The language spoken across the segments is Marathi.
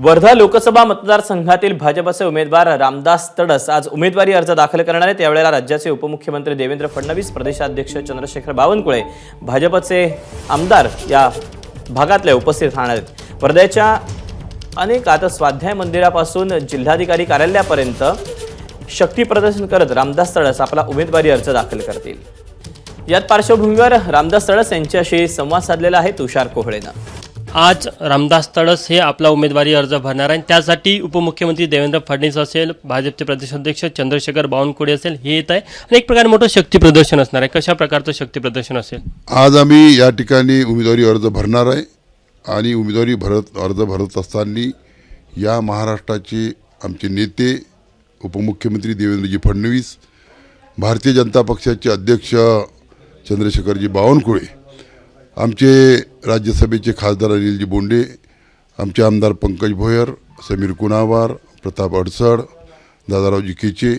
वर्धा लोकसभा मतदारसंघातील भाजपचे उमेदवार रामदास तडस आज उमेदवारी अर्ज दाखल करणार आहेत. यावेळेला राज्याचे उपमुख्यमंत्री देवेंद्र फडणवीस प्रदेशाध्यक्ष चंद्रशेखर बावनकुळे भाजपचे आमदार या भागातले उपस्थित राहणार आहेत. वर्ध्याच्या अनेक आता स्वाध्याय मंदिरापासून जिल्हाधिकारी कार्यालयापर्यंत शक्ती प्रदर्शन करत रामदास तडस आपला उमेदवारी अर्ज दाखल करतील. यात पार्श्वभूमीवर रामदास तडस यांच्याशी संवाद साधलेला आहे तुषार कोहळेनं. आज रामदास तडस हे आपला उमेदवारी अर्ज भरणार आहे त्यासाठी उपमुख्यमंत्री देवेंद्र फडणवीस असेल भाजपचे प्रदेशाध्यक्ष चंद्रशेखर बावनकुळे असेल हे येत आहे. आणि एक प्रकारे मोठं शक्ती प्रदर्शन असणार आहे. कशा प्रकारचं शक्ती प्रदर्शन असेल? आज आम्ही या ठिकाणी उमेदवारी अर्ज भरणार आहे. आणि उमेदवारी भरत अर्ज भरत असताना या महाराष्ट्राचे आमचे नेते उपमुख्यमंत्री देवेंद्रजी फडणवीस भारतीय जनता पक्षाचे अध्यक्ष चंद्रशेखरजी बावनकुळे आमचे राज्यसभेचे खासदार अनिलजी बोंडे आमचे आमदार पंकज भोयर समीर कुणावार प्रताप अडसड दादारावजी केचे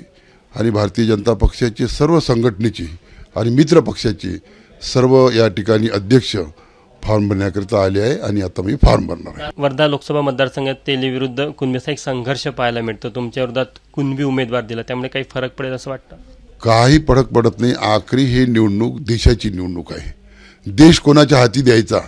आणि भारतीय जनता पक्षाचे सर्व संघटनेचे आणि मित्र पक्षाचे सर्व या ठिकाणी अध्यक्ष फॉर्म भरण्याकरिता आले आहे आणि आता मी फॉर्म भरणार आहे. वर्धा लोकसभा मतदारसंघात तेली विरुद्ध कुणबीचा एक संघर्ष पाहायला मिळतो. तुमच्या विरोधात कुणबी उमेदवार दिला त्यामुळे काही फरक पडेल असं वाटतं? काही फरक पडत नाही. आखरी ही निवडणूक देशाची निवडणूक आहे. देश कोणाच्या हाती द्यायचा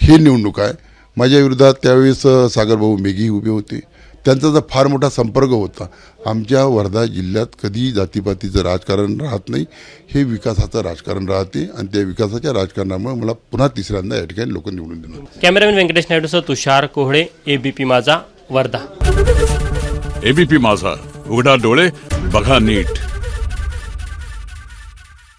हे निवडणूक आहे. माझ्या विरोधात त्यावेळेस सागरभाऊ मेघी उभे होते. त्यांचा जर फार मोठा संपर्क होता आमच्या वर्धा जिल्ह्यात कधी जातीपातीचं राजकारण राहत नाही. हे विकासाचं राजकारण राहते आणि त्या विकासाच्या राजकारणामुळे मला पुन्हा तिसऱ्यांदा या ठिकाणी लोक निवडून देणार कॅमेरामॅन व्यंकटेश नायडूसह तुषार कोहळे एबीपी माझा वर्धा. एबीपी माझा उघडा डोळे बघा नीट.